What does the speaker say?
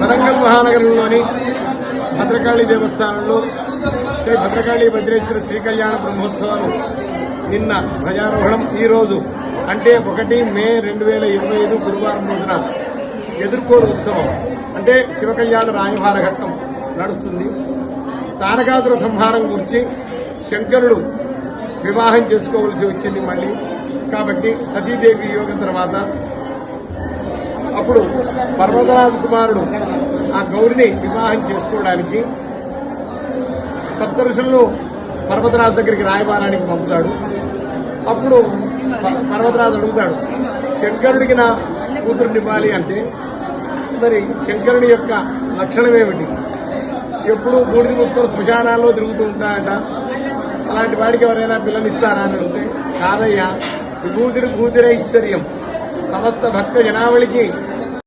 వరంగల్ మహానగరంలోని భద్రకాళి దేవస్థానంలో శ్రీ భద్రకాళి భద్రేశ్వర శ్రీ కళ్యాణ బ్రహ్మోత్సవాలు నిన్న ధ్వజారోహణం. ఈరోజు అంటే ఒకటి మే రెండు వేల ఇరవై ఐదు గురువారం రోజున ఎదుర్కోడు ఉత్సవం. అంటే శివ కళ్యాణ రాయభార ఘట్టం నడుస్తుంది. తారకాసుర సంహారం గురించి శంకరుడు వివాహం చేసుకోవలసి వచ్చింది మళ్ళీ. కాబట్టి సతీదేవి యోగం తర్వాత అప్పుడు పర్వతరాజు కుమారుడు ఆ గౌరిని వివాహం చేసుకోవడానికి సప్తఋషులను పర్వతరాజు దగ్గరికి రాయబారానికి పంపుతాడు. అప్పుడు ప- పర్వతరాజు అడుగుతాడు శంకరుడికి నా కూతురునివ్వాలి అంటే మరి శంకరుని యొక్క లక్షణం ఏమిటి? ఎప్పుడు బూడిద పుస్తకం శ్మశానాల్లో తిరుగుతూ ఉంటాడట అలాంటి వాడికి ఎవరైనా పిల్లనిస్తారా? అని అడిగితే కాదయ్యా విభూతిని భూతిరైశ్వర్యం సమస్త భక్త జనావళికి